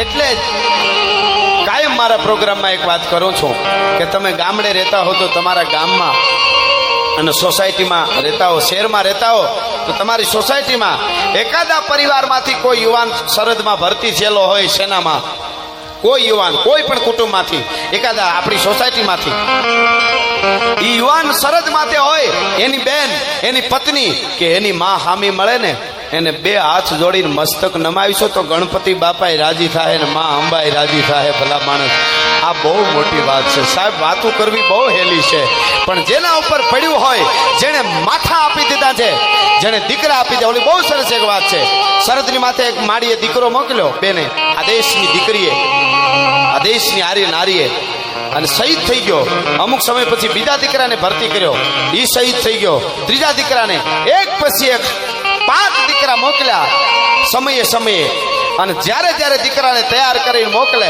એટલે જ કાયમ મારા પ્રોગ્રામમાં એક વાત કરું છું કે તમે ગામડે રહેતા હો તો તમારા ગામમાં અને સોસાયટીમાં રહેતા હો, શહેરમાં રહેતા હો, તો તમારી સોસાયટીમાં એકાદા પરિવારમાંથી કોઈ યુવાન સરહદમાં ભરતી થયેલો હોય સેનામાં, કોઈ યુવાન, કોઈ પણ કુટુંબમાંથી, એકાદા આપણી સોસાયટીમાંથી એ યુવાન સરહદ માટે હોય, એની બેન, એની પત્ની કે એની મા હામી મળે ને એને બે હાથ જોડીને મસ્તક નમાવીશું તો ગણપતિ બાપાએ રાજી થાય ને માં અંબાએ રાજી થાય ભલા માણસ. આ બહુ મોટી વાત છે. સાહેબ, વાતો કરવી બહુ હેલી છે. પણ જેના ઉપર પડ્યું હોય, જેણે માથા આપી દીધા છે, જેણે દીકરા આપી દીધા, ઓલી બહુ સરસ એક વાત છે. શરદની માથે એક માળીએ દીકરો મોકલ્યો, બેને. આ દેશની દીકરીએ, આ દેશની આર્ય નારીએ. અને શહીદ થઈ ગયો. અમુક સમય પછી બીજા દીકરાને ભરતી કર્યો. એ શહીદ થઈ ગયો. ત્રીજા દીકરાને એક પછી એક પાંચ દીકરા મોકલ્યા સમયે સમયે. અને જ્યારે જ્યારે દીકરાને તૈયાર કરીને મોકલે,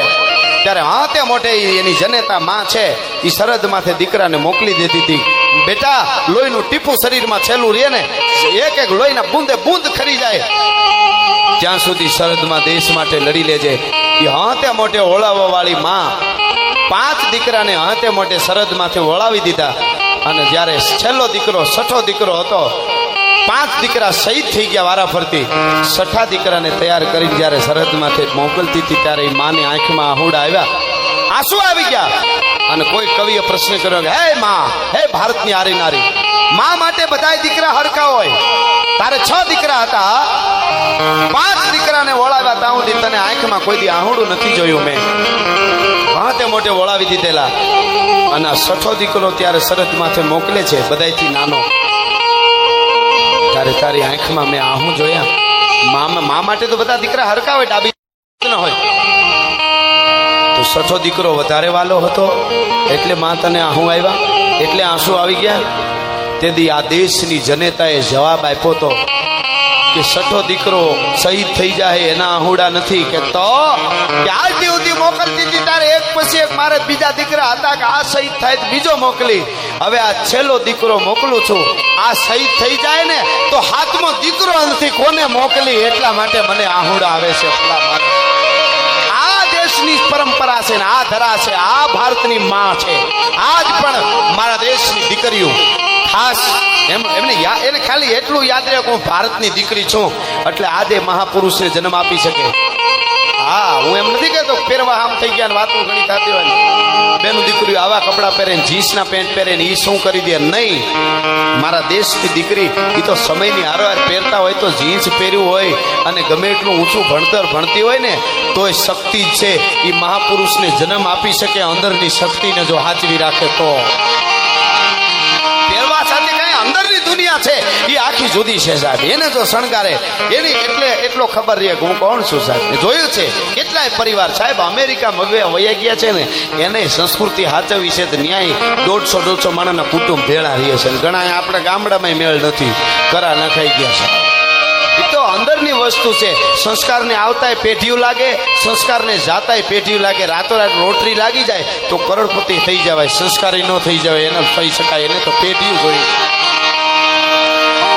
ત્યારે હાથે ઈ એની જનેતા માં છે એ સરહદ માથે દીકરાને મોકલી દેતી હતી. બેટા, લોહીનું ટીપું શરીરમાં છેલ્લું રહે ને એક એક લોહીના બૂંદે બૂંદ ખરી જાય. ત્યાં સુધી સરહદમાં દેશ માટે લડી લેજે એ હાથે મોટે ઓળાવવા વાળી માં પાંચ દીકરાને હાથે મોટે સરહદમાંથી ઓળાવી દીધા. અને જ્યારે છેલ્લો દીકરો, છઠ્ઠો દીકરો હતો પાંચ દીકરા શહીદ થઈ ગયા વારા ફરતી છઠ્ઠા દીકરાને તૈયાર કરીને જ્યારે સરહદમાંથી મોકલતી હતી, ત્યારે માની આંખમાં આહુડા આવ્યા. આંસુ આવી ગયા. અને કોઈ કવિએ પ્રશ્ન કર્યો કે, હે માં, હે ભારતની આરી નારી, માં માટે બધાય દીકરા હડકા હોય. તારે છ દીકરા હતા. પાંચ દીકરાને વળાવ્યા તા સુધી તને આંખમાં કોઈ દી આહુડું નથી જોયું મેં. હાથે મોટે વળાવી દીધેલા. અને આ છઠ્ઠો દીકરો ત્યારે સરહદ માથે મોકલે છે બધાથી નાનો. ત્યારે તારી આંખમાં મેં આહું જોયા. મામા મા માટે તો બધા દીકરા હરકા હોય, ડાબી ન હોય. તો છઠ્ઠો દીકરો વધારે વાલો હતો, એટલે માં તને આહું આવ્યા એટલે આંસુ આવી ગયા. તેથી આ દેશની જનેતાએ જવાબ આપ્યો તો કે સઠો દીકરો શહીદ થઈ જાય, એના આહુડા નથી. કે તો ક્યાં સુધી મોકલતી તારે એક પછી એક મારે બીજા દીકરા હતા કે આ શહીદ થાય બીજો મોકલી. હવે આ છેલ્લો દીકરો મોકલું છું. આ શહીદ થઈ જાય ને, તો હાથમાં દીકરો નથી, કોને મોકલી? એટલા માટે મને આહુડા આવે છે પરંપરા છે ને, આ ધરા છે, આ ભારતની માં છે. આજ પણ મારા દેશની દીકરીઓ, ખાસ એમ, એમને એને ખાલી એટલું યાદ રહે કે હું ભારતની દીકરી છું. એટલે આજે મહાપુરુષને જન્મ આપી શકે. હા, હું એમ નથી કહેતો પહેરવા આમ થઈ ગયા વાતો ઘણી થતી હોય બેનું દીકરી આવા કપડાં પહેરે જીન્સના પેન્ટ પહેરે ને એ શું કરી દે? નહીં. મારા દેશની દીકરી એ તો સમયની હારોહાર પહેરતા હોય તો જીન્સ પહેર્યું હોય અને ગમે એટલું ઊંચું ભણતર ભણતી હોય ને, તોય શક્તિ છે. એ મહાપુરુષને જન્મ આપી શકે, અંદરની શક્તિને જો હાચવી રાખે તો. પહેરવા સાથે કઈ અંદરની દુનિયા છે? એ આખી જુદી છે સાહેબ. એને જો શણગારે. એની એટલે એટલો ખબર રહે હું કોણ છું સાહેબ. જોયું છે, કેટલાય પરિવાર સાહેબ અમેરિકા મગવે વયા ગયા છે ને, એને સંસ્કૃતિ હાચવી છે તો ન્યાય દોઢસો દોઢસો માણસના કુટુંબ ભેળા રહીએ છે ઘણા આપણે ગામડામાં મેળ નથી. કરા નખાઈ ગયા છે. અંદરની વસ્તુ છે. સંસ્કારને આવતાય પેઢીઓ લાગે, સંસ્કારને જાતાય પેઢીઓ લાગે. રાતોરાત રોટરી લાગી જાય તો કરોડપતિ થઈ જવાય. સંસ્કારી ન થઈ જવાય, એને થઈ શકાય. એને તો પેઢીઓ જોઈએ.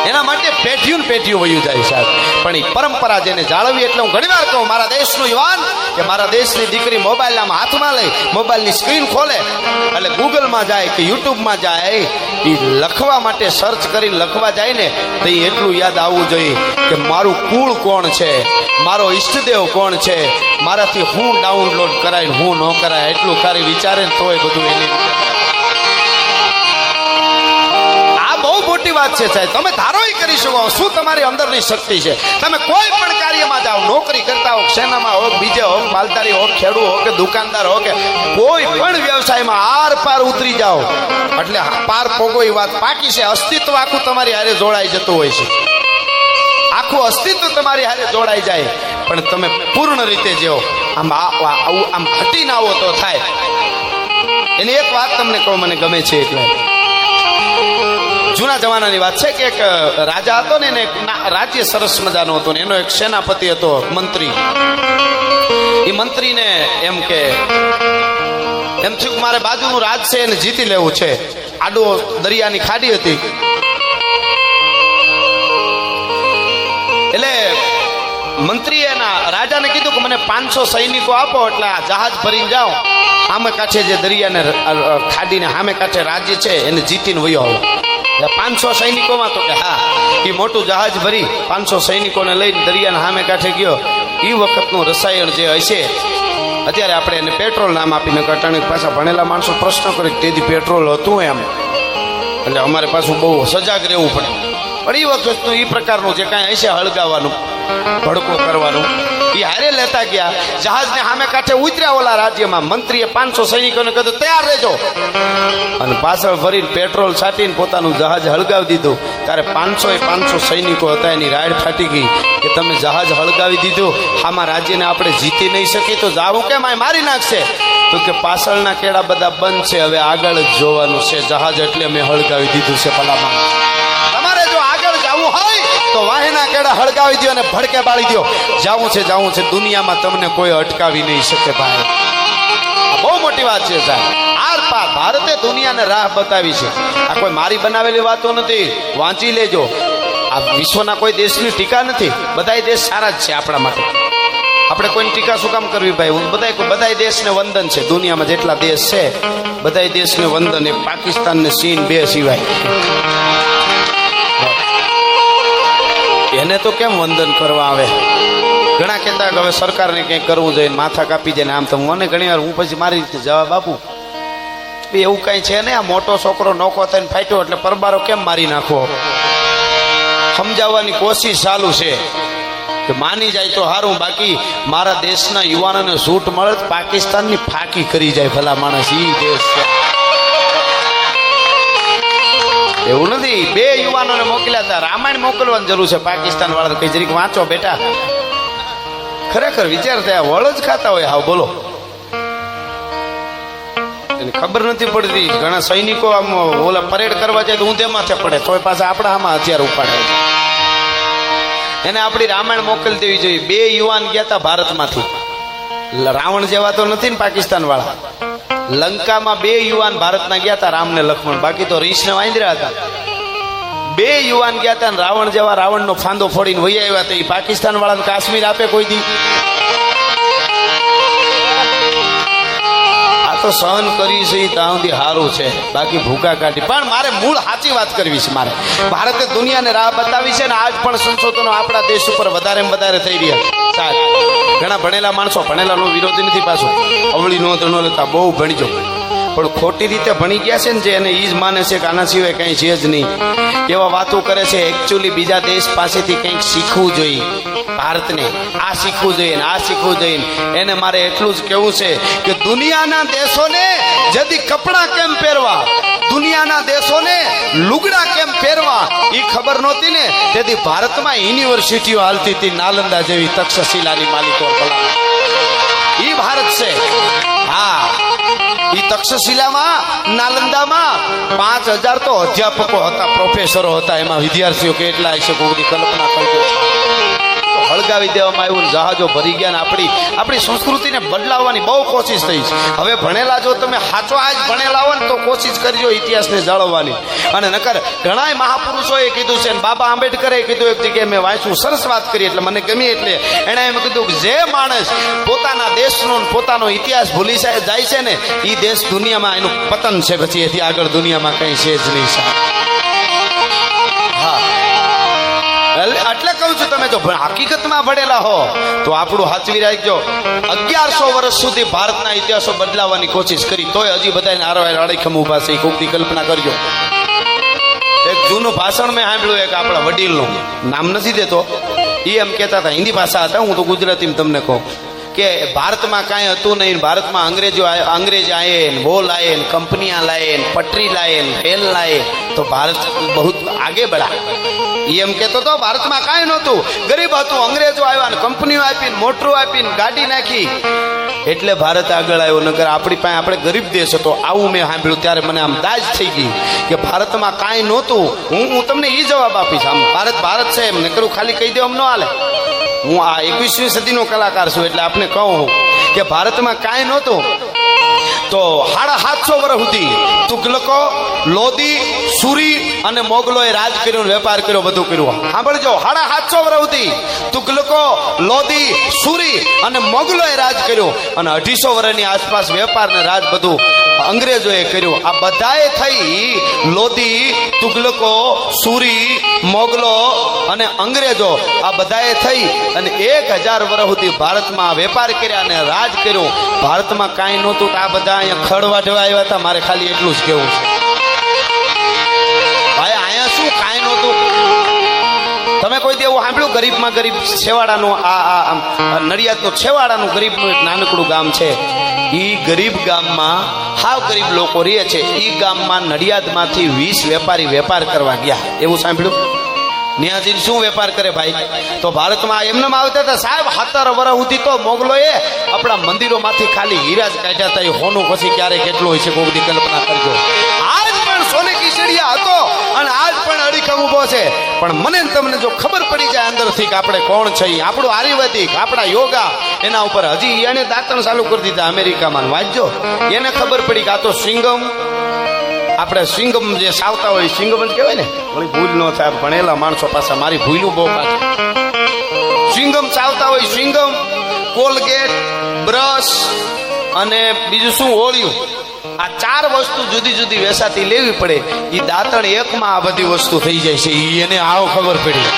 એના માટે પેઢીયું ને પેઢીયું વયું જાય સાહેબ. પણ એ પરંપરા જેને જાળવી એટલે હું ઘણી વાર કહું, મારા દેશનું યુવાન કે મારા દેશની દીકરી મોબાઈલ આમ હાથમાં લઈ, મોબાઈલની સ્ક્રીન ખોલે એટલે ગૂગલમાં જાય કે યુટ્યુબમાં જાય એ લખવા માટે સર્ચ કરીને લખવા જાય ને, તો એ એટલું યાદ આવવું જોઈએ કે મારું કુળ કોણ છે, મારો ઈષ્ટદેવ કોણ છે, મારાથી હું ડાઉનલોડ કરાય હું ન કરાય, એટલું ખાલી વિચારે તોય બધું એની વાત છે સાહેબ. તમે ધારો કરી શકો. શું તમારી અંદરની શક્તિ છે? તમે કોઈ પણ કાર્યમાં જાઓ, નોકરી કરતા હો સેનામાં હો, બીજે હો, માલધારી હો, ખેડૂત હો કે દુકાનદાર હો કે કોઈ પણ વ્યવસાયમાં આર પાર ઉતરી જાઓ. એટલે પાર પોગો એ વાત પાકી છે. અસ્તિત્વ આખું તમારી હારે જોડાઈ જતું હોય છે. આખું અસ્તિત્વ તમારી હારે જોડાઈ જાય. પણ તમે પૂર્ણ રીતે જેઓ, આમ આવું આમ હટીને આવો તો થાય. એની એક વાત તમને કહું, મને ગમે છે એટલે. જૂના જમાનાની વાત છે કે એક રાજા હતો ને એને રાજ્ય સરસ મજાનો હતો ને એનો એક સેનાપતિ હતો, મંત્રી. એ મંત્રીને એમ કે, એમ થયું કે મારે બાજુનું રાજ છે, એને જીતી લેવું છે. આડો દરિયાની ખાડી હતી. એટલે મંત્રીએ એના રાજાને કીધું કે મને પાંચસો સૈનિકો આપો, એટલે આ જહાજ ભરીને જાઓ. સામે કાંઠે જે દરિયાને ખાડીને સામે કાંઠે રાજ્ય છે, એને જીતીને વયો આવો. પાંચસો સૈનિકોમાં તો કે હા એ મોટું જહાજ ભરી પાંચસો સૈનિકોને લઈને દરિયાના સામે કાંઠે ગયો. એ વખતનું રસાયણ જે હશે અત્યારે આપણે એને પેટ્રોલ નામ આપીને કટાણી પાછા ભણેલા માણસો પ્રશ્ન કરે તેથી પેટ્રોલ હતું એમ. એટલે અમારે પાછું બહુ સજાગ રહેવું પડે. પણ એ વખતનું એ પ્રકારનું જે કાંઈ હશે હળગાવવાનું, ભડકો કરવાનું એ હારે લેતા ગયા. જહાજને સામે કાંઠે ઉતર્યા ઓલા રાજ્યમાં મંત્રીએ પાંચસો સૈનિકોને કીધું, તૈયાર રહેજો. અને પાછળ ફરીને પેટ્રોલ છાંટીને પોતાનું જહાજ હળગાવી દીધું. ત્યારે પાંચસો એ પાંચસો સૈનિકો હતા, એની રાડ ફાટી ગઈ કે તમે જહાજ હળગાવી દીધું. આમાં રાજ્યને આપણે જીતી નહીં શકીએ તો જાવું કેમ? આ મારી નાખશે. તો કે પાછળના કેળા બધા બંધ છે, હવે આગળ જ જોવાનું છે. જહાજ એટલે મેં હળગાવી દીધું છે પલામાં તમારે જો આગળ જવું હોય તો વાહેના કેળા હળગાવી દો અને ભડકે બાળી દો જાવું છે જાવું છે. દુનિયામાં તમને કોઈ અટકાવી નહીં શકે ભાઈ. બહુ મોટી વાત છે સાહેબ. આર પાર ભારતે દુનિયાને રાહ બતાવી છે. આ કોઈ મારી બનાવેલી વાતો નથી. વાંચી લેજો. આ વિશ્વના કોઈ દેશની ટીકા નથી. બધાય દેશ સારા જ છે આપણા માટે. આપણે કોઈની ટીકા શું કામ કરવી ભાઈ? હું બધાય બધાય દેશને વંદન છે. દુનિયામાં જેટલા દેશ છે, બધાય દેશને વંદન. એ પાકિસ્તાન ને ચીન બે સિવાય. એને તો કેમ વંદન કરવા આવે? ઘણા કહેતા હવે સરકારને કંઈક કરવું જોઈએ, માથા કાપી જાય ને આમ તો મને ઘણી વાર હું પછી મારી રીતે જવાબ આપું. બી એવું કઈ છે ને, આ મોટો છોકરો નોકો થઈને ફાટ્યો એટલે પરબારો કેમ મારી નાખવો? સમજાવવાની કોશિશ ચાલુ છે. કે માની જાય તો સારું બાકી મારા દેશના યુવાનોને છૂટ મળે તો પાકિસ્તાનની ફાકી કરી જાય ભલા માણસ. ઈ દેશ છે. એવું નથી. બે યુવાનોને મોકલ્યા હતા. રામાયણ મોકલવાની જરૂર છે. પાકિસ્તાન વાળા કઈ જરીક વાંચો બેટા. ખરેખર વિચાર થયા, વળ જ ખાતા હોય. હાવ, બોલો. એને ખબર નથી પડતી. ઘણા સૈનિકો આમ ઓલા પરેડ કરવા જાય તો ઊંધે માથે પડે. તોય પાછા આપણા આમાં હથિયાર ઉપાડે એને આપણી રામાયણ મોકલી દેવી જોઈએ. બે યુવાન ગયા હતા ભારતમાંથી. રાવણ જેવા તો નથી ને પાકિસ્તાન વાળા લંકામાં બે યુવાન ભારતના ગયા હતા રામ ને લક્ષ્મણ. બાકી તો રીછને વાંદરા હતા. બે યુવાન ગયા હતા રાવણ જેવા રાવણનો ફાંદો ફોડીને વહી આવ્યા હતા એ પાકિસ્તાન વાળાને કાશ્મીર આપે કોઈ દી. આ તો સહન કરી છે ત્યાં સુધી સારું છે. બાકી ભૂકા કાઢી. પણ મારે મૂળ સાચી વાત કરવી છે મારે. ભારતે દુનિયાને રાહ બતાવી છે ને આજ પણ સંશોધનો આપણા દેશ ઉપર વધારે વધારે થઈ રહ્યા સાચ ઘણા ભણેલા માણસો, ભણેલાનો વિરોધી નથી પાછો. અવળી નોંધ ન લેતા બહુ ભણીજો. પણ ખોટી રીતે ભણી ગયા છે ને જે એને ઈજ માને છે કે આના સિવાય કંઈ છે જ નહીં. એવા વાતો કરે છે એકચ્યુઅલી બીજા દેશ પાસેથી કંઈક શીખવું જોઈએ. ભારતને આ શીખવું જોઈએ આ શીખવું જોઈએ એને મારે એટલું જ કહેવું છે કે દુનિયાના દેશોને જદી કપડાં કેમ પહેરવા, દુનિયાના દેશોને લુગડા કેમ પહેરવા એ ખબર નહોતી ને. તેથી ભારતમાં યુનિવર્સિટીઓ હાલતી હતી, નાલંદા જેવી તક્ષશિલાની માલિકો ભલા. એ ભારત છે. હા. ઈ તક્ષશિલામાં નાલંદામાં. પાંચ હજાર તો અધ્યાપકો હતા, પ્રોફેસરો હતા એમાં વિદ્યાર્થીઓ કેટલા હશે કોઈ કલ્પના કરજો તો હળગાવી દેવામાં આવ્યું જહાજો ભરી ગયા ને આપણી આપણી સંસ્કૃતિને બદલાવવાની બહુ કોશિશ થઈ છે. હવે ભણેલા જો તમે સાચો આજ ભણેલા હો ને તો કોશિશ કરજો ઇતિહાસને જાળવવાની. અને નકર ઘણાય મહાપુરુષોએ કીધું છે બાબા આંબેડકરે કીધું એક જગ્યાએ મેં વાંચ્યું, સરસ વાત કરી એટલે મને ગમી એટલે એણે એમ કીધું કે જે માણસ પોતાના દેશનો પોતાનો ઇતિહાસ ભૂલી જાય છે ને એ દેશ દુનિયામાં એનું પતન છે પછી એથી આગળ દુનિયામાં કંઈ છે જ નહીં સાહેબ. એટલે એટલે કહું છું તમે જો હકીકતમાં ભણેલા હો, તો આપણું હાચવી રાખજો. અગિયારસો વર્ષ સુધી ભારતના ઇતિહાસો બદલાવાની કોશિશ કરી, તોય હજી બધાને આરોય રાડીખમ ઊભા છે કોકની કલ્પના કરજો. એક જૂનું ભાષણ મેં સાંભળ્યું, એક આપણા વડીલનું. નામ નથી દેતો. એ એમ કહેતા હતા, હિન્દી ભાષા હતા, હું તો ગુજરાતી તમને કહું. કે ભારતમાં કાંઈ હતું નહીં, ભારતમાં અંગ્રેજો અંગ્રેજ આયે ને બોલ આયે ને કંપનીਆਂ લાયે ને પટરી લાયે ને રેલ લાયે તો ભારત બહુ આગે બઢા ઈ એમ કહેતો તો ભારતમાં કાંઈ નહોતું. ગરીબ હતું, અંગ્રેજો આવ્યા ને કંપનીઓ આપીને મોટરું આપીને ગાડી નાખી. એટલે ભારત આગળ આવ્યો નગર આપણી પાસે આપણે ગરીબ દેશ હતો. આવું મેં સાંભળ્યું, ત્યારે મને આમ દાજ થઈ ગઈ કે ભારતમાં કાંઈ નહોતું. હું હું તમને એ જવાબ આપીશ. આમ ભારત ભારત છે એમ, નકરું ખાલી કહી દેવા ન હાલે. હું આ એકવીસમી સદીનો કલાકાર છું, એટલે આપને કહું કે ભારતમાં કાંઈ નહોતું. તો સાડા સાતસો વર્ષ સુધી તુગલકો લોદી સુરી અને મોગલોએ રાજ કર્યો વેપાર કર્યો, બધું કર્યું. સાંભળજો સાડા સાતસો વર્ષ સુધી તુગલકો લોદી સુરી અને મોગલોએ રાજ કર્યો. અને અઢીસો વર્ષની આસપાસ વેપાર ને રાજ બધું અંગ્રેજોએ કર્યું. આ બધાએ થઈ લોધી, તુગલકો, સુરી, મોગલો અને અંગ્રેજો આ બધાએ થઈ અને એક હજાર વર્ષ સુધી ભારતમાં વેપાર કર્યા અને રાજ કર્યું. ભારતમાં કાંઈ નહોતું આ બધા અહીંયા ખડવાઢવા આવ્યા હતા. મારે ખાલી એટલું જ કહેવું છે. ભાઈ, અહીંયા શું કાંઈ નહોતું? તમે કોઈ એવું સાંભળ્યું? ગરીબમાં ગરીબ છેવાડાનું આ આ નડિયાદનું છેવાડાનું ગરીબનું એક નાનકડું ગામ છે. ઈ ગરીબ ગામમાં, હાવ ગરીબ લોકો રહે છે. ઈ ગામમાં નડિયાદમાંથી વીસ વેપારી વેપાર કરવા ગયા. એવું સાંભળ્યું? ન્યાજીન શું વેપાર કરે ભાઈ? તો ભારતમાં એમને આવતા હતા, સાહેબ હતર વર્ષ સુધી તો મોગલોએ આપણા મંદિરોમાંથી ખાલી હીરા જ કાઢ્યા હતા એ હોનું પછી ક્યારે કેટલું હોય છે? કોઈ બધી કલ્પના કરજો. આજ પણ સોને કિશોરિયા હતો અને આજ પણ અડીખમ ઊભો છે. પણ મને તમને જો ખબર પડી જાય અંદરથી કે આપણે કોણ છે આપણું આયુર્વેદિક આપણા યોગા એના ઉપર હજી એને દાંતણ ચાલુ કરી દીધા અમેરિકામાં. વાંચજો, એને ખબર પડી કે આ તો સિંગમ, આપણે સિંગમ જે સાવતા હોય સિંગમ જ કહેવાય ને? વળી ભૂલ ન થાય ભણેલા માણસો પાસે મારી ભૂલું બહુ પાછું. સિંગમ ચાવતા હોય સિંગમ, કોલગેટ, બ્રશ અને બીજું શું ઓળિયું. આ ચાર વસ્તુ જુદી જુદી વેસાતી લેવી પડે. એ દાંતણ એકમાં આ બધી વસ્તુ થઈ જાય છે. એને આવો ખબર પડી.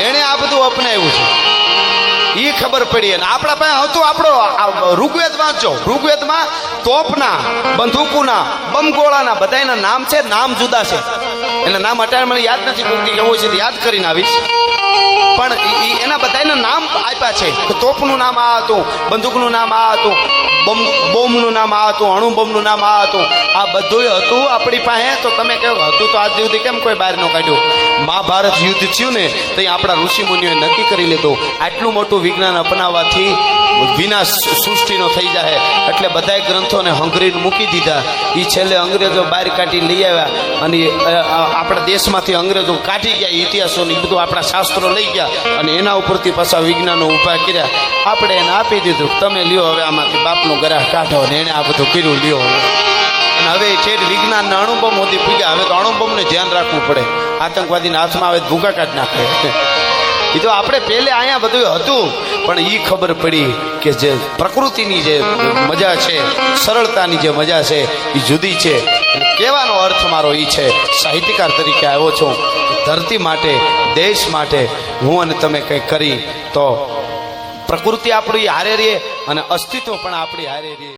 એણે આ બધું અપનાવ્યું છે. ઈ ખબર પડી અને આપણા પાસે હતું આપણો ઋગ્વેદ વાંચો. ઋગ્વેદમાં તોપના બંદૂકોના બમગોળાના બધાયના નામ છે, નામ જુદા છે. એના નામ અત્યારે મને યાદ નથી પૂરતી, કેવું છે યાદ કરીને આવીશ. પણ એના બધાયના નામ આપ્યા છે. કે તોપનું નામ આ હતું બંદૂકનું નામ આ હતું બોમ્બ બોમ્બનું નામ આ હતું અણુ બોમ્બનું નામ આ હતું. આ બધું હતું આપણી પાસે? તો તમે કહો હતું તો આજ સુધી કેમ કોઈ બહાર ન કાઢ્યું? મહાભારત યુદ્ધ થયું ને, તો આપણા ઋષિ મુનિઓએ નક્કી કરી લીધું. આટલું મોટું વિજ્ઞાન અપનાવવાથી વિનાશ સૃષ્ટિનો થઈ જાય એટલે બધાય ગ્રંથોને હંગરીને મૂકી દીધા. એ છેલ્લે અંગ્રેજો બહાર કાઢી લઈ આવ્યા અને આપણા દેશમાંથી અંગ્રેજો કાઢી ગયા ઇતિહાસો એ બધું આપણા શાસ્ત્રો લઈ ગયા અને એના ઉપરથી પાછા વિજ્ઞાનો ઊભા કર્યા. આપણે એને આપી દીધું. તમે લ્યો હવે આમાંથી બાપનું ગ્રાહ કાઢો ને એને આ બધું કર્યું, લ્યો. હવે હવે ઠેઠ વિજ્ઞાનના અણુબમ હોતી પૂગ્યા. હવે તો અણુબમને ધ્યાન રાખવું પડે. આતંકવાદીના હાથમાં આવે ભૂકા કાઢ નાખે. એ તો આપણે પહેલે અહીંયા બધું હતું, પણ એ ખબર પડી કે જે પ્રકૃતિની જે મજા છે, સરળતાની જે મજા છે એ જુદી છે. કહેવાનો અર્થ મારો એ છે, સાહિત્યકાર તરીકે આવ્યો છું. ધરતી માટે, દેશ માટે હું અને તમે કંઈક કરી તો પ્રકૃતિ આપણી હારે રહીએ અને અસ્તિત્વ પણ આપણી હારે રહે